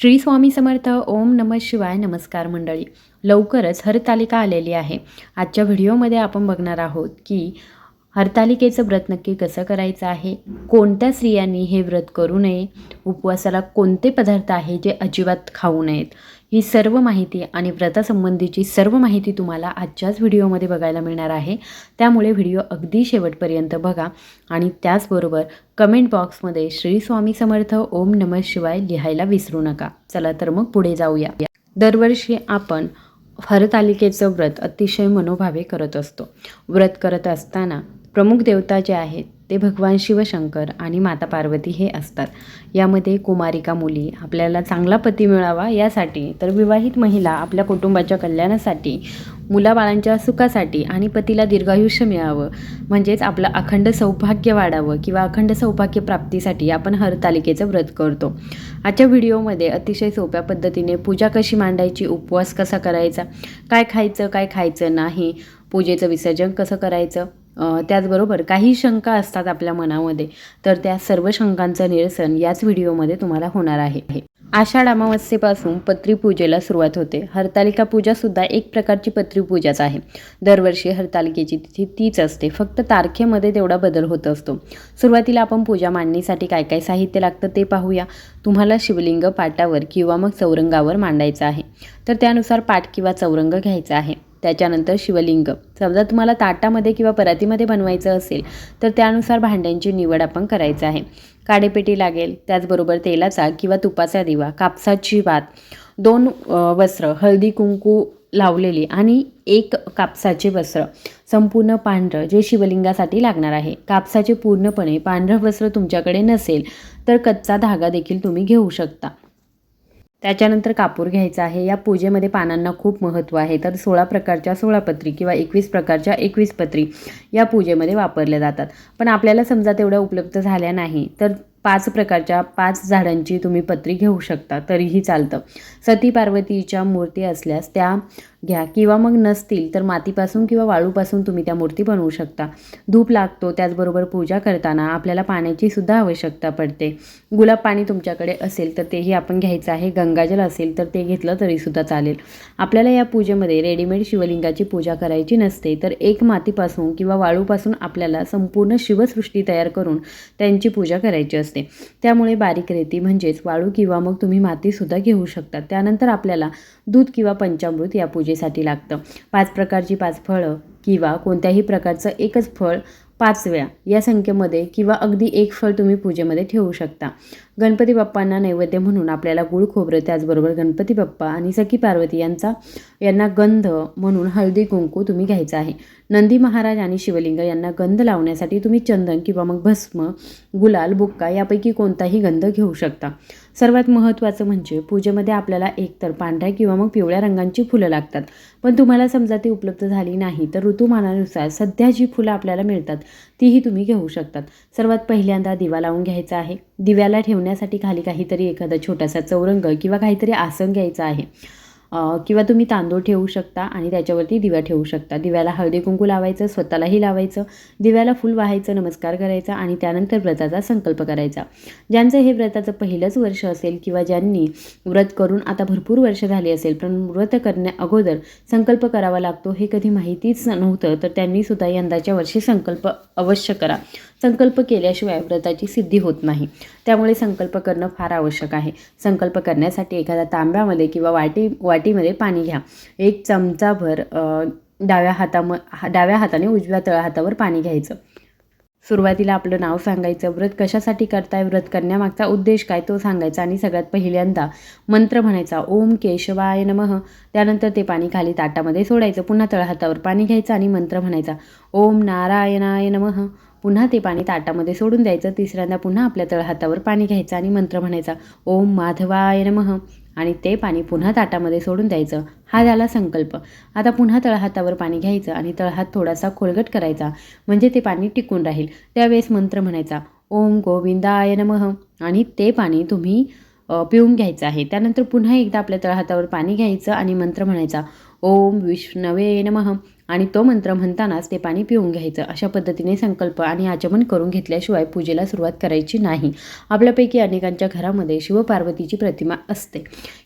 श्री स्वामी समर्थ ओम नम शिवाय नमस्कार मंडळी. लवकरच हरतालिका आलेली आहे. आजच्या व्हिडिओमध्ये आपण बघणार आहोत की हरतालिकेचं व्रत नक्की कसं करायचं आहे? कोणत्या स्त्रियांनी हे व्रत करू नये? उपवासाला कोणते पदार्थ आहे जे अजिबात खाऊ नयेत? ही सर्व माहिती आणि व्रतासंबंधीची सर्व माहिती तुम्हाला आजच्याच व्हिडिओमध्ये बघायला मिळणार आहे. त्यामुळे व्हिडिओ अगदी शेवटपर्यंत बघा आणि त्याचबरोबर कमेंट बॉक्समध्ये श्री स्वामी समर्थ ओम नमः शिवाय लिहायला विसरू नका. चला तर मग पुढे जाऊया. दरवर्षी आपण हरतालिकेचं व्रत अतिशय मनोभावे करत असतो. व्रत करत असताना प्रमुख देवता जे आहेत ते भगवान शिवशंकर आणि माता पार्वती हे असतात. यामध्ये कुमारिका मुली आपल्याला चांगला पती मिळावा यासाठी तर विवाहित महिला आपल्या कुटुंबाच्या कल्याणासाठी मुलाबाळांच्या सुखासाठी आणि पतीला दीर्घायुष्य मिळावं म्हणजेच आपलं अखंड सौभाग्य वाढावं किंवा अखंड सौभाग्य प्राप्तीसाठी आपण हरतालिकेचं व्रत करतो. आजच्या व्हिडिओमध्ये अतिशय सोप्या पद्धतीने पूजा कशी मांडायची उपवास कसा करायचा काय खायचं काय खायचं नाही पूजेचं विसर्जन कसं करायचं त्याचबरोबर काही शंका असतात आपल्या मनामध्ये तर त्या सर्व शंकांचं निरसन याच व्हिडिओमध्ये तुम्हाला होणार आहे. आषाढ अमावस्येपासून पत्रीपूजेला सुरुवात होते. हरतालिका पूजासुद्धा एक प्रकारची पत्रीपूजाच आहे. दरवर्षी हरतालिकेची तिथी तीच असते. फक्त तारखेमध्ये तेवढा बदल होत असतो. सुरुवातीला आपण पूजा मांडणीसाठी काय काय साहित्य लागतं ते पाहूया. तुम्हाला शिवलिंग पाटावर किंवा मग चौरंगावर मांडायचं आहे. तर त्यानुसार पाट किंवा चौरंग घ्यायचा आहे. त्याच्यानंतर शिवलिंग. समजा तुम्हाला ताटामध्ये किंवा परातीमध्ये बनवायचं असेल तर त्यानुसार भांड्यांची निवड आपण करायचं आहे. काडेपेटी लागेल त्याचबरोबर तेलाचा किंवा तुपाचा दिवा कापसाची वात दोन वस्त्र हळदी कुंकू लावलेली आणि एक कापसाचे वस्त्र. संपूर्ण पांढरं जे शिवलिंगासाठी लागणार आहे. कापसाचे पूर्णपणे पांढरं वस्त्र तुमच्याकडे नसेल तर कच्चा धागा देखील तुम्ही घेऊ शकता. त्याच्यानंतर कापूर घ्यायचा आहे. या पूजेमध्ये पानांना खूप महत्त्व आहे. तर सोळा प्रकारच्या सोळा पत्री किंवा एकवीस प्रकारच्या एकवीस पत्री या पूजेमध्ये वापरल्या जातात. पण आपल्याला समजा तेवढ्या उपलब्ध झाल्या नाही तर पाच प्रकारच्या पाच झाडांची तुम्ही पत्री घेऊ शकता. तरीही चालतं. सती पार्वतीच्या मूर्ती असल्यास त्या घ्या. किंवा मग नसतील तर मातीपासून किंवा वाळूपासून तुम्ही त्या मूर्ती बनवू शकता. धूप लागतो त्याचबरोबर पूजा करताना आपल्याला पाण्याची सुद्धा आवश्यकता पडते. गुलाब पाणी तुमच्याकडे असेल तर तेही आपण घ्यायचं आहे. गंगाजल असेल तर ते घेतलं तरीसुद्धा चालेल. आपल्याला या पूजेमध्ये रेडीमेड शिवलिंगाची पूजा करायची नसते तर एक मातीपासून किंवा वाळूपासून आपल्याला संपूर्ण शिवसृष्टी तयार करून त्यांची पूजा करायची असते. त्यामुळे बारीक रेती म्हणजेच वाळू किंवा मग तुम्ही मातीसुद्धा घेऊ शकता. त्यानंतर आपल्याला दूध किंवा पंचामृत या पूजा पूजेसाठी लागतं. पाच प्रकारची पाच फळं किंवा कोणत्याही प्रकारचं एकच फळ पाच वेळा या संख्येमध्ये किंवा अगदी एक फळ तुम्ही पूजेमध्ये ठेवू शकता. गणपती बाप्पांना नैवेद्य म्हणून आपल्याला गुळ खोबरं त्याचबरोबर गणपती बाप्पा आणि सखी पार्वती यांचा यांना गंध म्हणून हळदी कुंकू तुम्ही घ्यायचा आहे. नंदी महाराज आणि शिवलिंग यांना गंध लावण्यासाठी तुम्ही चंदन किंवा मग भस्म गुलाल बुक्का यापैकी कोणताही गंध घेऊ शकता. सर्वात महत्त्वाचं म्हणजे पूजेमध्ये आपल्याला एकतर पांढऱ्या किंवा मग पिवळ्या रंगांची फुलं लागतात. पण तुम्हाला समजा ती उपलब्ध झाली नाही तर ऋतुमानानुसार सध्या जी फुलं आपल्याला मिळतात तीही तुम्ही घेऊ शकतात. सर्वात पहिल्यांदा दिवा लावून घ्यायचा आहे. दिव्याला ठेवण्यासाठी खाली काहीतरी एखादा छोटासा चौरंग किंवा काहीतरी आसन घ्यायचं आहे. किंवा तुम्ही तांदूळ ठेवू शकता आणि त्याच्यावरती दिवा ठेवू शकता. दिव्याला हळदी कुंकू लावायचं स्वतःलाही लावायचं. दिव्याला फुल वाहायचं नमस्कार करायचा आणि त्यानंतर व्रताचा संकल्प करायचा. ज्यांचं हे व्रताचं पहिलंच वर्ष असेल किंवा ज्यांनी व्रत करून आता भरपूर वर्ष झाली असेल पण व्रत करण्या अगोदर संकल्प करावा लागतो हे कधी माहितीच नव्हतं तर त्यांनी सुद्धा यंदाच्या वर्षी संकल्प अवश्य करा. संकल्प केल्याशिवाय व्रताची सिद्धी होत नाही. त्यामुळे संकल्प करणं फार आवश्यक आहे. संकल्प करण्यासाठी एखाद्या तांब्यामध्ये किंवा वाटी वाटीमध्ये पाणी घ्या. एक चमचाभर डाव्या हाताम हा- डाव्या हाताने उजव्या तळहातावर पाणी घ्यायचं. सुरुवातीला आपलं नाव सांगायचं. व्रत कशासाठी करताय? व्रत करण्यामागचा उद्देश काय? तो सांगायचा. आणि सगळ्यात पहिल्यांदा मंत्र म्हणायचा. ओम केशवाय नमः. त्यानंतर ते पाणी खाली ताटामध्ये सोडायचं. पुन्हा तळहातावर पाणी घ्यायचं आणि मंत्र म्हणायचा. ओम नारायणाय नमः. पुन्हा ते पाणी ताटामध्ये सोडून द्यायचं. तिसऱ्यांदा पुन्हा आपल्या तळहातावर पाणी घ्यायचं आणि मंत्र म्हणायचा ओम माधवाय नमः. आणि ते पाणी पुन्हा ताटामध्ये सोडून द्यायचं. हा झाला संकल्प. आता पुन्हा तळहातावर पाणी घ्यायचं आणि तळहात थोडासा खोलगट करायचा म्हणजे ते पाणी टिकून राहील. त्यावेळेस मंत्र म्हणायचा ओम गोविंदाय नमः. आणि ते पाणी तुम्ही पिऊन घ्यायचं आहे. त्यानंतर पुन्हा एकदा आपल्या तळहातावर पाणी घ्यायचं आणि मंत्र म्हणायचा ओम विष्णवे नमः. आणि तो मंत्र म्हणतानाच ते पाणी पिऊन घ्यायचं. अशा पद्धतीने संकल्प आणि आचमन करून घेतल्याशिवाय पूजेला सुरुवात करायची नाही. आपल्यापैकी अनेकांच्या घरामध्ये शिवपार्वतीची प्रतिमा असते.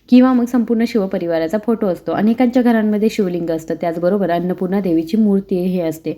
किंवा मग संपूर्ण शिवपरिवाराचा फोटो असतो. अनेकांच्या घरांमध्ये शिवलिंग असतं. त्याचबरोबर अन्नपूर्णा देवीची मूर्ती हे असते.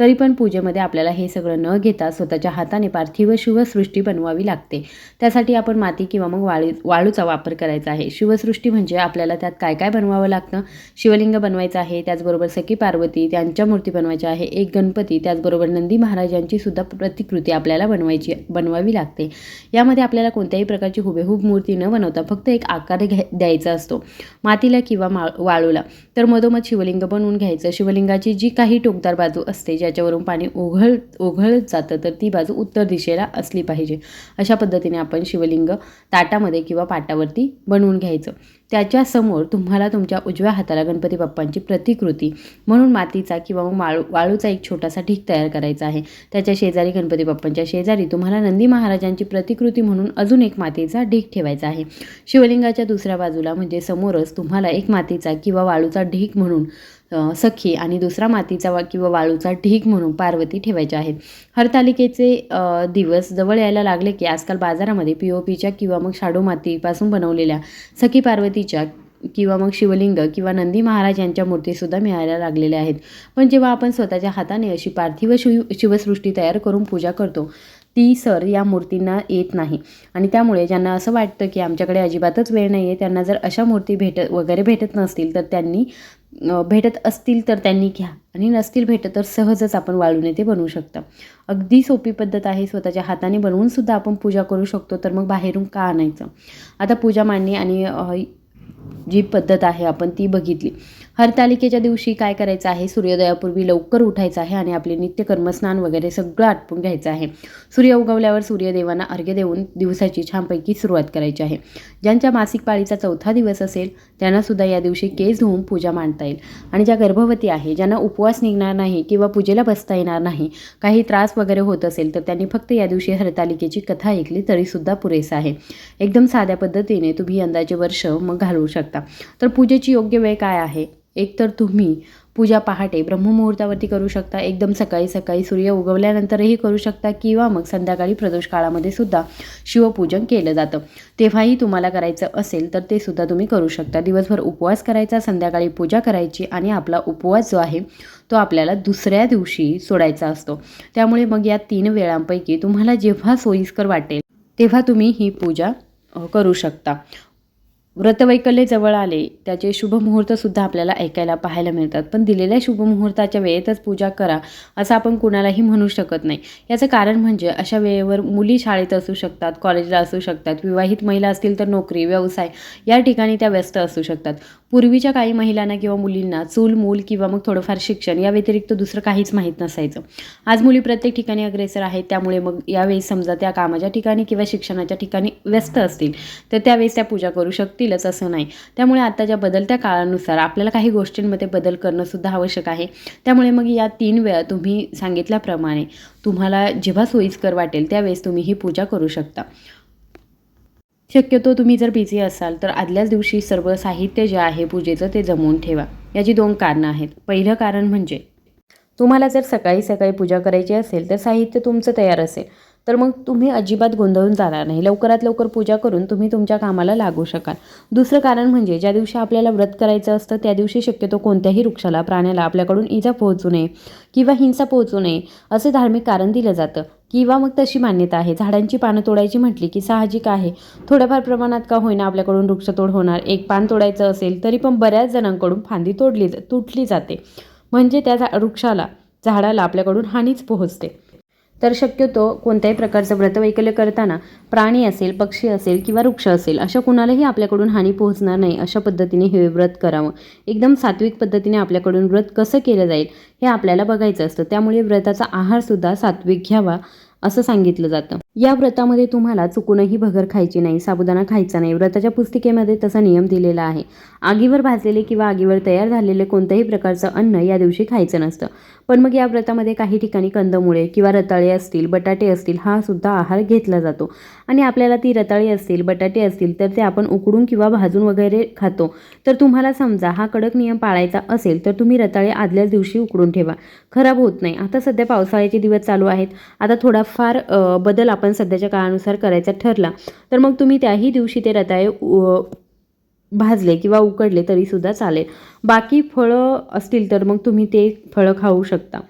तरी पण पूजेमध्ये आपल्याला हे सगळं न घेता स्वतःच्या हाताने पार्थिव शिवसृष्टी बनवावी लागते. त्यासाठी आपण माती किंवा मग वाळू वाळूचा वापर करायचा आहे. शिवसृष्टी म्हणजे आपल्याला त्यात काय काय बनवावं लागतं? शिवलिंग बनवायचं आहे त्याचबरोबर सखी पार्वती त्यांच्या मूर्ती बनवायच्या आहे. एक गणपती त्याचबरोबर नंदी महाराजांची सुद्धा प्रतिकृती आपल्याला बनवायची बनवावी लागते. यामध्ये आपल्याला कोणत्याही प्रकारची हुबेहूब मूर्ती न बनवता फक्त एक आकार घ्या द्यायचा असतो. मातीला किंवा मा वाळूला. तर मधोमध शिवलिंग बनवून घ्यायचं. शिवलिंगाची जी काही टोकदार बाजू असते ज्याच्यावरून पाणी ओघळ ओघळत जातं तर ती बाजू उत्तर दिशेला असली पाहिजे. अशा पद्धतीने आपण शिवलिंग ताटामध्ये किंवा पाटावरती बनवून घ्यायचं. त्याच्यासमोर तुम्हाला तुमच्या उजव्या हाताला गणपती बाप्पांची प्रतिकृती म्हणून मातीचा किंवा मग वाळू वाळूचा एक छोटासा ढीक तयार करायचा आहे. त्याच्या शेजारी गणपती बाप्पांच्या शेजारी तुम्हाला नंदी महाराजांची प्रतिकृती म्हणून अजून एक मातीचा ढीक ठेवायचा आहे. शिवलिंगाच्या दुसऱ्या बाजूला म्हणजे समोरच तुम्हाला एक मातीचा किंवा वाळूचा ढीक म्हणून सखी आणि दुसरा मातीचा वा किंवा वाळूचा ढीक म्हणून पार्वती ठेवायच्या आहेत. हरतालिकेचे दिवस जवळ यायला लागले की आजकाल बाजारामध्ये पी ओ पीच्या किंवा मग शाडू मातीपासून बनवलेल्या सखी पार्वतीच्या किंवा मग शिवलिंग किंवा नंदी महाराज यांच्या मूर्तीसुद्धा मिळायला लागलेल्या आहेत. पण जेव्हा आपण स्वतःच्या हाताने अशी पार्थिव शिव शिवसृष्टी तयार करून पूजा करतो ती सर या मूर्तींना येत नाही. आणि त्यामुळे ज्यांना असं वाटतं की आमच्याकडे अजिबातच वेळ नाही आहे त्यांना जर अशा मूर्ती भेटत वगैरे भेटत नसतील तर त्यांनी भेटत असतील तर त्यांनी घ्या. आणि नसतील भेटत तर सहजच आपण वाळूने ते बनवू शकता. अगदी सोपी पद्धत आहे स्वतःच्या हाताने बनवून सुद्धा आपण पूजा करू शकतो तर मग बाहेरून का आणायचं? आता पूजा मांडणी आणि जी पद्धत आहे आपण ती बघितली. हरतालिकेच्या दिवशी काय करायचं आहे? सूर्योदयापूर्वी लवकर उठायचं आहे आणि आपले नित्यकर्म स्नान वगैरे सगळं आटपून घ्यायचं आहे. सूर्य उगवल्यावर सूर्यदेवांना अर्घ्य देऊन दिवसाची छानपैकी सुरुवात करायची आहे. ज्यांच्या मासिक पाळीचा चौथा दिवस असेल त्यांनासुद्धा या दिवशी केस धुवून पूजा मांडता येईल. आणि ज्या गर्भवती आहे ज्यांना उपवास निघणार नाही किंवा पूजेला बसता येणार नाही काही त्रास वगैरे होत असेल तर त्यांनी फक्त या दिवशी हरतालिकेची कथा ऐकली तरीसुद्धा पुरेसं आहे. एकदम साध्या पद्धतीने तुम्ही यंदाचे वर्ष मग घालवू शकता. तर पूजेची योग्य वेळ काय आहे? एक तर तुम्ही पूजा पहाटे ब्रह्ममुहूर्तावरती करू शकता एकदम सकाळी सकाळी सूर्य उगवल्यानंतरही करू शकता किंवा मग संध्याकाळी प्रदोष काळामध्ये सुद्धा शिवपूजन केलं जातं. तेव्हाही तुम्हाला करायचं असेल तर ते सुद्धा तुम्ही करू शकता. दिवसभर उपवास करायचा संध्याकाळी पूजा करायची आणि आपला उपवास जो आहे तो आपल्याला दुसऱ्या दिवशी सोडायचा असतो. त्यामुळे मग या तीन वेळांपैकी तुम्हाला जेव्हा सोयीस्कर वाटेल तेव्हा तुम्ही ही पूजा करू शकता. व्रतवैकल्य जवळ आले. त्याचे शुभमुहूर्तसुद्धा आपल्याला ऐकायला पाहायला मिळतात. पण दिलेल्या शुभमुहूर्ताच्या वेळेतच पूजा करा असं आपण कुणालाही म्हणू शकत नाही. याचं कारण म्हणजे अशा वेळेवर मुली शाळेत असू शकतात कॉलेजला असू शकतात विवाहित महिला असतील तर नोकरी व्यवसाय या ठिकाणी त्या व्यस्त असू शकतात. पूर्वीच्या काही महिलांना किंवा मुलींना चूल मूल किंवा मग थोडंफार शिक्षण या व्यतिरिक्त दुसरं काहीच माहीत नसायचं. आज मुली प्रत्येक ठिकाणी अग्रेसर आहेत त्यामुळे मग यावेळी समजा त्या कामाच्या ठिकाणी किंवा शिक्षणाच्या ठिकाणी व्यस्त असतील तर त्यावेळेस त्या पूजा करू शकतील. शकतीलच असं नाही. त्यामुळे आत्ताच्या बदलत्या काळानुसार आपल्याला काही गोष्टींमध्ये बदल करणं सुद्धा आवश्यक आहे. त्यामुळे मग या तीन वेळा तुम्ही सांगितल्याप्रमाणे तुम्हाला जेव्हा सोयीस्कर वाटेल त्यावेळेस तुम्ही ही पूजा करू शकता. शक्यतो तुम्ही जर बिझी असाल तर आदल्याच दिवशी सर्व साहित्य जे आहे पूजेचं ते जमवून ठेवा. याची दोन कारणं आहेत. पहिलं कारण म्हणजे तुम्हाला जर सकाळी सकाळी पूजा करायची असेल तर साहित्य तुमचं तयार असेल. तर मग तुम्ही अजिबात गोंधळून जाणार नाही. लवकरात लवकर पूजा करून तुम्ही तुमच्या कामाला लागू शकाल. दुसरं कारण म्हणजे ज्या दिवशी आपल्याला व्रत करायचं असतं त्या दिवशी शक्यतो कोणत्याही वृक्षाला प्राण्याला आपल्याकडून इजा पोहोचू नये किंवा हिंसा पोहोचू नये असे धार्मिक कारण दिलं जातं. किंवा मग तशी मान्यता आहे. झाडांची पानं तोडायची म्हटली की साहजिक आहे. थोड्याफार प्रमाणात का होईना आपल्याकडून वृक्षतोड होणार. एक पान तोडायचं असेल तरी पण बऱ्याच जणांकडून फांदी तोडली तुटली जाते. म्हणजे त्या झा वृक्षाला झाडाला आपल्याकडून हानीच पोहोचते. तर शक्यतो कोणत्याही प्रकारचं व्रतवैकल्य करताना प्राणी असेल पक्षी असेल किंवा वृक्ष असेल अशा कुणालाही आपल्याकडून हानी पोहोचणार नाही अशा पद्धतीने हे व्रत करावं. एकदम सात्विक पद्धतीने आपल्याकडून व्रत कसं केलं जाईल हे आपल्याला बघायचं असतं. त्यामुळे व्रताचा आहारसुद्धा सात्विक घ्यावा असं सांगितलं जातं. या व्रतामध्ये तुम्हाला चुकूनही भगर खायची नाही साबुदाणा खायचा नाही. व्रताच्या पुस्तिकेमध्ये तसा नियम दिलेला आहे. आगीवर भाजलेले किंवा आगीवर तयार झालेले कोणत्याही प्रकारचं अन्न या दिवशी खायचं नसतं. पण मग या व्रतामध्ये काही ठिकाणी कंदमुळे किंवा रताळे असतील बटाटे असतील हा सुद्धा आहार घेतला जातो. आणि आपल्याला ती रताळी असतील बटाटे असतील तर ते आपण उकडून किंवा भाजून वगैरे खातो. तर तुम्हाला समजा हा कडक नियम पाळायचा असेल तर तुम्ही रताळे आदल्याच दिवशी उकडून ठेवा. खराब होत नाही. आता सध्या पावसाळ्याचे दिवस चालू आहेत. आता थोडाफार बदल बदल आपण सध्याच्या काळानुसार करायचा ठरला तर मग तुम्ही त्याही दिवशी ते रताळे उ- भाजले किंवा उकडले तरीसुद्धा चालेल. बाकी फळं असतील तर मग तुम्ही ते फळं खाऊ शकता.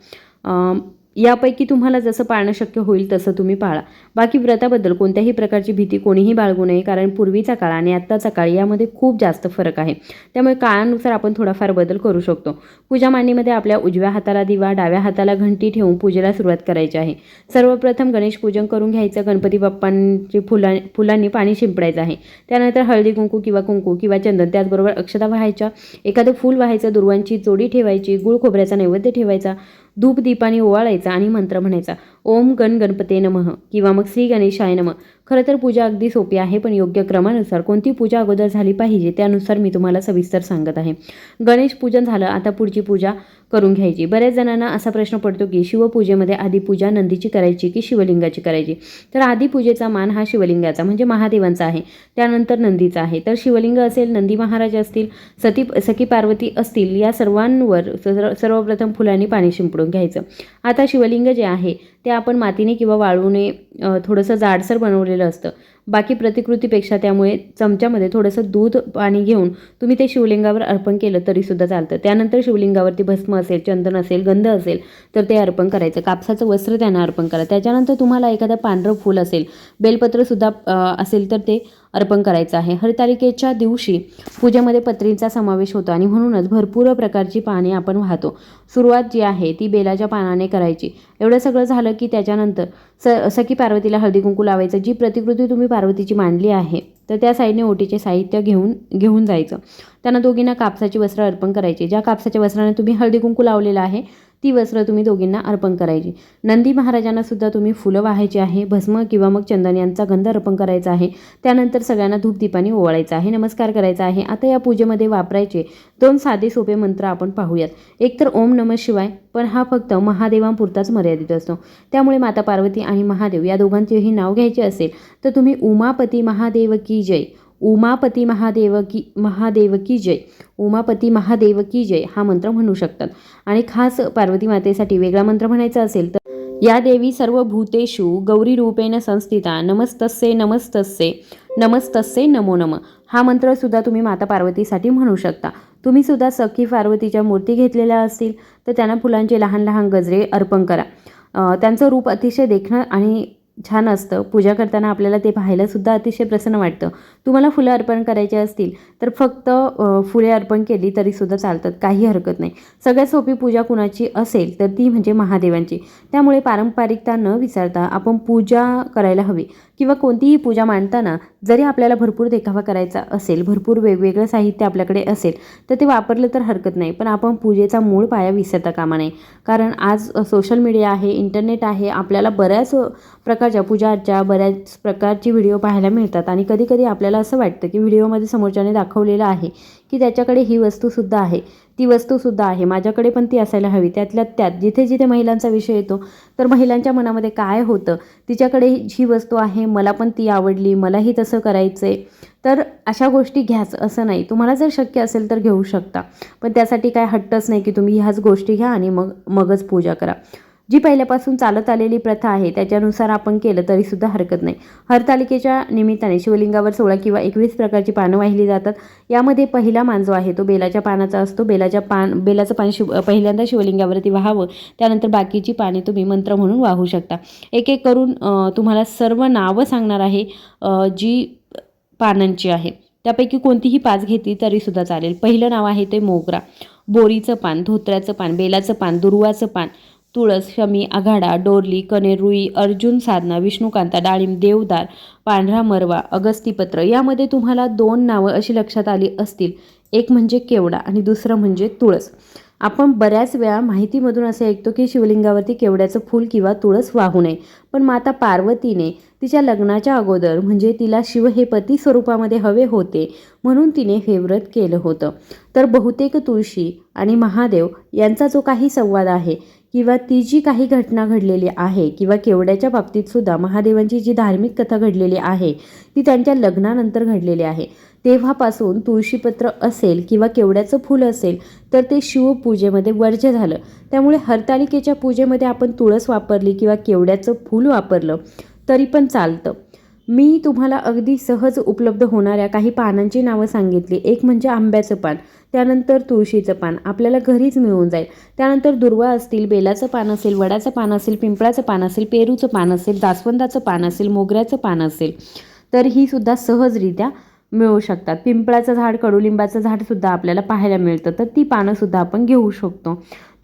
यापैकी तुम्हाला जसं पाळणं शक्य होईल तसं तुम्ही पाळा. बाकी व्रताबद्दल कोणत्याही प्रकारची भीती कोणीही बाळगू नये कारण पूर्वीचा काळ आणि आत्ताचा काळ यामध्ये खूप जास्त फरक आहे. त्यामुळे काळानुसार आपण थोडाफार बदल करू शकतो. पूजा मांडणीमध्ये आपल्या उजव्या हाताला दिवा डाव्या हाताला घंटी ठेवून पूजेला सुरुवात करायची आहे. सर्वप्रथम गणेश पूजन करून घ्यायचं गणपती बाप्पांची फुला फुलांनी पाणी शिंपडायचं आहे. त्यानंतर हळदी कुंकू किंवा कुंकू किंवा चंदन त्याचबरोबर अक्षता व्हायच्या एखादं फूल व्हायचं दुर्वांची जोडी ठेवायची गुळ खोबऱ्याचा नैवेद्य ठेवायचा धूपदीपाने ओवाळायचा आणि मंत्र म्हणायचा ओम गण गणपते नमः किंवा मग श्री गणेशाय नमः. खरं तर पूजा अगदी सोपी आहे पण योग्य क्रमानुसार कोणती पूजा अगोदर झाली पाहिजे त्यानुसार मी तुम्हाला सविस्तर सांगत आहे. गणेश पूजन झालं आता पुढची पूजा करून घ्यायची. बऱ्याच जणांना असा प्रश्न पडतो की शिवपूजेमध्ये आधी पूजा नंदीची करायची की शिवलिंगाची करायची? तर आधी पूजेचा मान हा शिवलिंगाचा म्हणजे महादेवांचा आहे. त्यानंतर नंदीचा आहे. तर शिवलिंग असेल नंदी महाराज असतील सती सखी पार्वती असतील या सर्वांवर सर्वप्रथम फुलांनी पाणी शिंपडून घ्यायचं. आता शिवलिंग जे आहे ते आपण मातीने किंवा वाळूने थोडंसं जाडसर बनवलेलं असतं. बाकी प्रतिकृतीपेक्षा त्यामुळे चमच्यामध्ये थोडंसं दूध पाणी घेऊन तुम्ही ते शिवलिंगावर अर्पण केलं तरीसुद्धा चालतं. त्यानंतर शिवलिंगावरती भस्म असेल चंदन असेल गंध असेल तर ते अर्पण करायचं. कापसाचं वस्त्र त्यांना अर्पण करा त्याच्यानंतर तुम्हाला एखादं पांढरं फूल असेल बेलपत्रसुद्धा असेल तर ते अर्पण करायचं आहे. हरतालिकेच्या दिवशी पूजेमध्ये पत्रींचा समावेश होतो आणि म्हणूनच भरपूर प्रकारची पाने आपण वाहतो. सुरुवात जी आहे ती बेलाच्या पानाने करायची. एवढं सगळं झालं की त्याच्यानंतर स सखी पार्वतीला हळदी कुंकू लावायचं. जी प्रतिकृती तुम्ही पार्वतीची मांडली आहे. तर त्या साईडने ओटीचे साहित्य घेऊन घेऊन जायचं. त्यांना दोघींना कापसाची वस्त्र अर्पण करायची. ज्या कापसाच्या वस्त्राने तुम्ही हळदी कुंकू लावलेलं आहे ती वस्त्र तुम्ही दोघींना अर्पण करायची. नंदी महाराजांना सुद्धा तुम्ही फुलं वाहायची आहे भस्म किंवा मग चंदन यांचा गंध अर्पण करायचा आहे. त्यानंतर सगळ्यांना धूपदीपाने ओवाळायचं आहे नमस्कार करायचा आहे. आता या पूजेमध्ये वापरायचे दोन साधे सोपे मंत्र आपण पाहूयात. एक तर ओम नम शिवाय पण हा फक्त महादेवांपुरताच मर्यादित असतो. त्यामुळे माता पार्वती आणि महादेव या दोघांचेही नाव घ्यायचे असेल तर तुम्ही उमापती महादेव की जय? उमापती महादेव की महादेव की जय. उमापती महादेव की जय हा मंत्र म्हणू शकतात. आणि खास पार्वती मातेसाठी वेगळा मंत्र म्हणायचा असेल तर या देवी सर्व भूतेषु गौरी रूपेण संस्थिता नमस्तस्ये नमस्तस्ये नमस्तस्ये नमो नम. हा मंत्र सुद्धा तुम्ही माता पार्वतीसाठी म्हणू शकता. तुम्ही सुद्धा सखी पार्वतीच्या मूर्ती घेतलेल्या असतील तर त्यांना फुलांचे लहान लहान गजरे अर्पण करा. त्यांचं रूप अतिशय देखणं आणि छान असतं. पूजा करताना आपल्याला ते पाहायलासुद्धा अतिशय प्रसन्न वाटतं. तुम्हाला फुलं अर्पण करायची असतील तर फक्त फुले अर्पण केली तरीसुद्धा चालतात. काही हरकत नाही. सगळ्यात सोपी पूजा कुणाची असेल तर ती म्हणजे महादेवांची. त्यामुळे पारंपरिकता न विसरता आपण पूजा करायला हवी. किंवा कोणतीही पूजा मांडताना जरी आपल्याला भरपूर देखावा करायचा असेल भरपूर वेगवेगळं साहित्य आपल्याकडे असेल तर ते वापरलं तर हरकत नाही. पण आपण पूजेचा मूळ पाया विसरता कामा नये. कारण आज सोशल मीडिया आहे इंटरनेट आहे आपल्याला बऱ्याच प्रकारच्या पूजाच्या बऱ्याच प्रकारची व्हिडिओ पाहायला मिळतात. आणि कधी कधी आपल्याला असं वाटतं की व्हिडिओमध्ये समोरच्याने दाखवलेलं आहे की त्याच्याकडे ही वस्तूसुद्धा आहे. ती वस्तूसुद्धा आहे. माझ्याकडे पण ती असायला हवी. त्यातल्या त्यात जिथे जिथे महिलांचा विषय येतो तर महिलांच्या मनामध्ये काय होतं? तिच्याकडे ही वस्तू आहे. मला पण ती आवडली. मलाही तसं करायचं आहे तर अशा गोष्टी घ्याच असं नाही. तुम्हाला जर शक्य असेल तर घेऊ शकता. पण त्यासाठी काय हट्टच नाही की तुम्ही ह्याच गोष्टी घ्या आणि मग मगच पूजा करा. जी पहिल्यापासून चालत आलेली प्रथा आहे त्याच्यानुसार आपण केलं तरीसुद्धा हरकत नाही. हरतालिकेच्या निमित्ताने शिवलिंगावर सोळा किंवा एकवीस प्रकारची पानं वाहिली जातात. यामध्ये पहिला मान जो आहे तो बेलाच्या पानाचा असतो. बेलाच्या पान बेलाचं पान शिव पहिल्यांदा शिवलिंगावरती वाहावं त्यानंतर बाकीची पाने तुम्ही मंत्र म्हणून वाहू शकता. एक एक करून तुम्हाला सर्व नावं सांगणार आहे जी पानांची आहे. त्यापैकी कोणतीही पाच घेतली तरीसुद्धा चालेल. पहिलं नाव आहे ते मोगरा. बोरीचं पान धोत्र्याचं पान बेलाचं पान दुर्वाचं पान तुळस शमी आघाडा डोरली कनेरुई अर्जुन साधना विष्णुकांता डाळिंब देवदार पांढरा मरवा अगस्तीपत्र यामध्ये तुम्हाला दोन नावं अशी लक्षात आली असतील. एक म्हणजे केवडा आणि दुसरं म्हणजे तुळस. आपण बऱ्याच वेळा माहितीमधून असे ऐकतो की शिवलिंगावरती केवड्याचं फूल किंवा तुळस वाहू नये. पण माता पार्वतीने तिच्या लग्नाच्या अगोदर म्हणजे तिला शिव हे पती स्वरूपामध्ये हवे होते म्हणून तिने हे व्रत केलं होतं. तर बहुतेक तुळशी आणि महादेव यांचा जो काही संवाद आहे किंवा ती जी काही घटना घडलेली आहे किंवा केवड्याच्या बाबतीत सुद्धा महादेवांची जी धार्मिक कथा घडलेली आहे ती त्यांच्या लग्नानंतर घडलेली आहे. तेव्हापासून तुळशीपत्र असेल किंवा केवड्याचं फूल असेल तर ते शिवपूजेमध्ये वर्ज्य झालं. त्यामुळे हरतालिकेच्या पूजेमध्ये आपण तुळस वापरली किंवा केवड्याचं फूल वापरलं तरी पण चालतं. मी तुम्हाला अगदी सहज उपलब्ध होणाऱ्या काही पानांची नावं सांगितली. एक म्हणजे आंब्याचं पान त्यानंतर तुळशीचं पान आपल्याला घरीच मिळून जाईल. त्यानंतर दुर्वा असतील बेलाचं पान असेल वडाचं पान असेल पिंपळाचं पान असेल पेरूचं पान असेल जास्वंदाचं पान असेल मोगऱ्याचं पान असेल तर ही सुद्धा सहजरित्या मिळू शकतात. पिंपळाचं झाड कडुलिंबाचं झाडसुद्धा आपल्याला पाहायला मिळतं. तर ती पानंसुद्धा आपण घेऊ शकतो.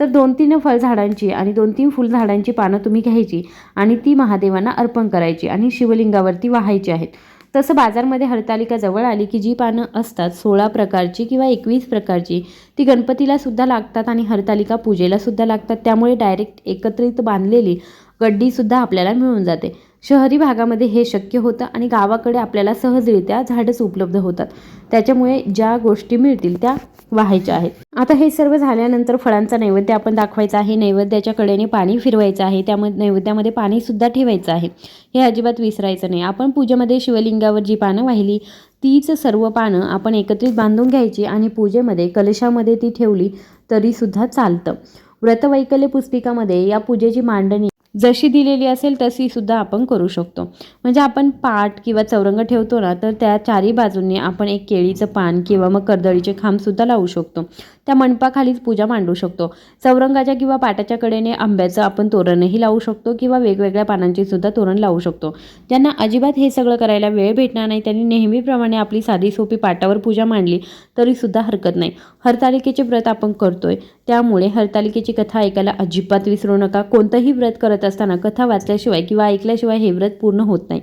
तर दोन तीन फळझाडांची आणि दोन तीन फुलझाडांची पानं तुम्ही घ्यायची आणि ती महादेवांना अर्पण करायची आणि शिवलिंगावरती वाहायची आहेत. तसं बाजारमध्ये हरतालिका जवळ आली की जी पानं असतात सोळा प्रकारची किंवा एकवीस प्रकारची ती गणपतीला सुद्धा लागतात आणि हरतालिका पूजेला सुद्धा लागतात. त्यामुळे डायरेक्ट एकत्रित बांधलेली गड्डीसुद्धा आपल्याला मिळून जाते. शहरी भागामध्ये हे शक्य होतं आणि गावाकडे आपल्याला सहजरित्या झाडच उपलब्ध होतात. त्याच्यामुळे ज्या गोष्टी मिळतील त्या वाहायच्या आहेत. आता हे सर्व झाल्यानंतर फळांचा नैवेद्य आपण दाखवायचा आहे. नैवेद्याच्या कडेने पाणी फिरवायचं आहे. त्यामध्ये नैवेद्यामध्ये पाणीसुद्धा ठेवायचं आहे. हे अजिबात विसरायचं नाही. आपण पूजेमध्ये शिवलिंगावर जी पानं वाहिली तीच सर्व पानं आपण एकत्रित बांधून घ्यायची आणि पूजेमध्ये कलशामध्ये ती ठेवली तरीसुद्धा चालतं. व्रतवैकल्य पुस्तिकामध्ये या पूजेची मांडणी जशी दिलेली असेल तशी सुद्धा आपण करू शकतो. म्हणजे आपण पाट किंवा चौरंग ठेवतो ना तर त्या चारी बाजूंनी आपण एक केळीचं पान किंवा मग कर्दळीचे खांबसुद्धा लावू शकतो. त्या मंडपाखालीच पूजा मांडू शकतो. चौरंगाच्या किंवा पाटाच्या कडेने आंब्याचं आपण तोरणही लावू शकतो किंवा वेगवेगळ्या पानांची सुद्धा तोरण लावू शकतो. ज्यांना अजिबात हे सगळं करायला वेळ भेटणार नाही त्यांनी नेहमीप्रमाणे आपली साधी सोपी पाटावर पूजा मांडली तरीसुद्धा हरकत नाही. हरतालिकेचे व्रत आपण करतोय. त्यामुळे हरतालिकेची कथा ऐकायला अजिबात विसरू नका. कोणतंही व्रत करत असताना कथा वाचल्याशिवाय किंवा ऐकल्याशिवाय हे व्रत पूर्ण होत नाही.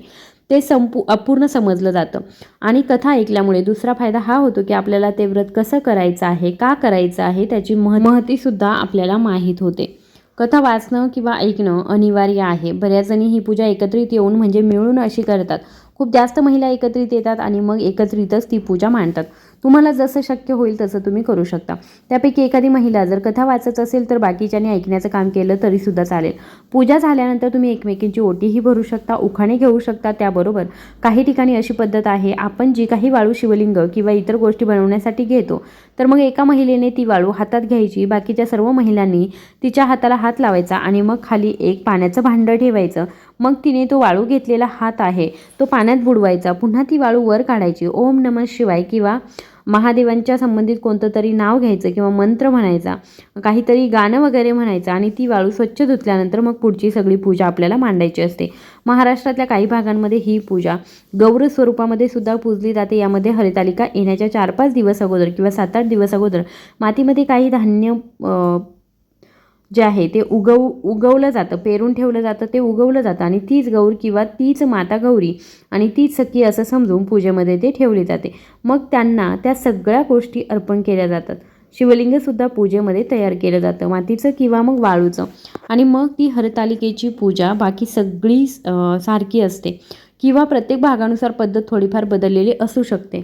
ते संपू अपूर्ण समजलं जातं. आणि कथा ऐकल्यामुळे दुसरा फायदा हा होतो की आपल्याला ते व्रत कसं करायचं आहे का करायचं आहे त्याची मह महतीसुद्धा आपल्याला माहीत होते. कथा वाचणं किंवा ऐकणं अनिवार्य आहे. बऱ्याच जणी ही पूजा एकत्रित येऊन म्हणजे मिळून अशी करतात. खूप जास्त महिला एकत्रित येतात आणि मग एकत्रितच ती पूजा मांडतात. तुम्हाला जसं शक्य होईल तसं तुम्ही करू शकता. त्यापैकी एखादी महिला जर कथा वाचत असेल तर बाकीच्याने ऐकण्याचं काम केलं तरीसुद्धा चालेल. पूजा झाल्यानंतर तुम्ही एकमेकींची ओटीही भरू शकता उखाणे घेऊ शकता त्याबरोबर काही ठिकाणी अशी पद्धत आहे आपण जी काही वाळू शिवलिंग किंवा इतर गोष्टी बनवण्यासाठी घेतो तर मग एका महिलेने ती वाळू हातात घ्यायची बाकीच्या सर्व महिलांनी तिच्या हाताला हात लावायचा आणि मग खाली एक पाण्याचं भांडं ठेवायचं. मग तिने तो वाळू घेतलेला हात आहे तो पाण्यात बुडवायचा पुन्हा ती वाळू वर काढायची ओम नमः शिवाय किंवा महादेवांच्या संबंधित कोणतं तरी नाव घ्यायचं किंवा मंत्र म्हणायचा काहीतरी गाणं वगैरे म्हणायचं आणि ती वाळू स्वच्छ धुतल्यानंतर मग पुढची सगळी पूजा आपल्याला मांडायची असते. महाराष्ट्रातल्या काही भागांमध्ये ही पूजा गौर स्वरूपामध्ये सुद्धा पूजली जाते. यामध्ये हरितालिका येण्याच्या चार पाच दिवस अगोदर किंवा सात आठ दिवस अगोदर मातीमध्ये काही धान्य जे आहे ते उगव उगवलं जातं पेरून ठेवलं जातं ते उगवलं जातं. आणि तीच गौर किंवा तीच माता गौरी आणि तीच सखी असं समजून पूजेमध्ये ते ठेवले जाते. मग त्यांना त्या सगळ्या गोष्टी अर्पण केल्या जातात. शिवलिंगसुद्धा पूजेमध्ये तयार केलं जातं. मातीचं किंवा मग वाळूचं. आणि मग ती हरतालिकेची पूजा बाकी सगळी सारखी असते. किंवा प्रत्येक भागानुसार पद्धत थोडीफार बदललेली असू शकते.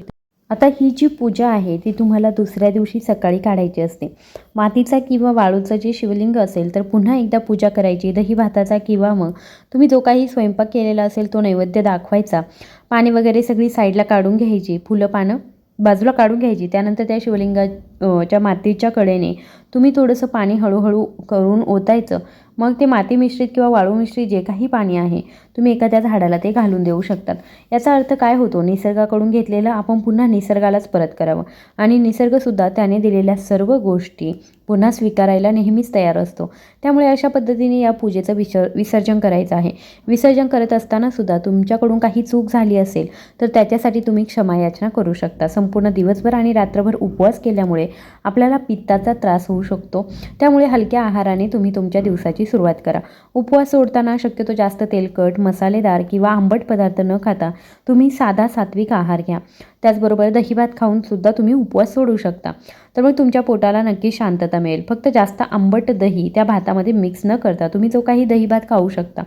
आता ही जी पूजा आहे ती तुम्हाला दुसऱ्या दिवशी सकाळी काढायची असते. मातीचा किंवा वाळूचं जे शिवलिंग असेल तर पुन्हा एकदा पूजा करायची. दही भाताचा किंवा मग तुम्ही जो काही स्वयंपाक केलेला असेल तो नैवेद्य दाखवायचा. पाणी वगैरे सगळी साईडला काढून घ्यायची. फुलं पानं बाजूला काढून घ्यायची. त्यानंतर त्या शिवलिंगाच्या मातीच्या कडेने तुम्ही थोडंसं पाणी हळूहळू करून ओतायचं. मग ते माती मिश्रित किंवा वाळू मिश्रित जे काही पाणी आहे तुम्ही एखाद्या झाडाला ते घालून देऊ शकतात. याचा अर्थ काय होतो? निसर्गाकडून घेतलेलं आपण पुन्हा निसर्गालाच परत करावं. आणि निसर्गसुद्धा त्याने दिलेल्या सर्व गोष्टी पुन्हा स्वीकारायला नेहमीच तयार असतो. त्यामुळे अशा पद्धतीने या पूजेचं विसर विसर्जन करायचं आहे. विसर्जन करत असताना सुद्धा तुमच्याकडून काही चूक झाली असेल तर त्याच्यासाठी तुम्ही क्षमायाचना करू शकता. संपूर्ण दिवसभर आणि रात्रभर उपवास केल्यामुळे आपल्याला पित्ताचा त्रास होऊ शकतो. त्यामुळे हलक्या आहाराने तुम्ही तुमच्या दिवसाची सुरुवात करा. उपवास सोडताना शक्यतो जास्त तेलकट मसालेदार किंवा आंबट पदार्थ न खाता तुम्ही साधा सात्विक आहार घ्या. त्याचबरोबर दहीभात खाऊन सुद्धा तुम्ही उपवास सोडू शकता. तर मग तुमच्या पोटाला नक्की शांतता मिळेल. फक्त जास्त आंबट दही त्या भातामध्ये मिक्स न करता तुम्ही जो काही दहीभात खाऊ शकता.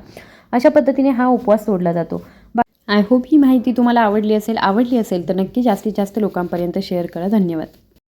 अशा पद्धतीने हा उपवास सोडला जातो. आय होप ही माहिती तुम्हाला आवडली असेल. आवडली असेल तर नक्की जास्तीत जास्त लोकांपर्यंत शेअर करा. धन्यवाद.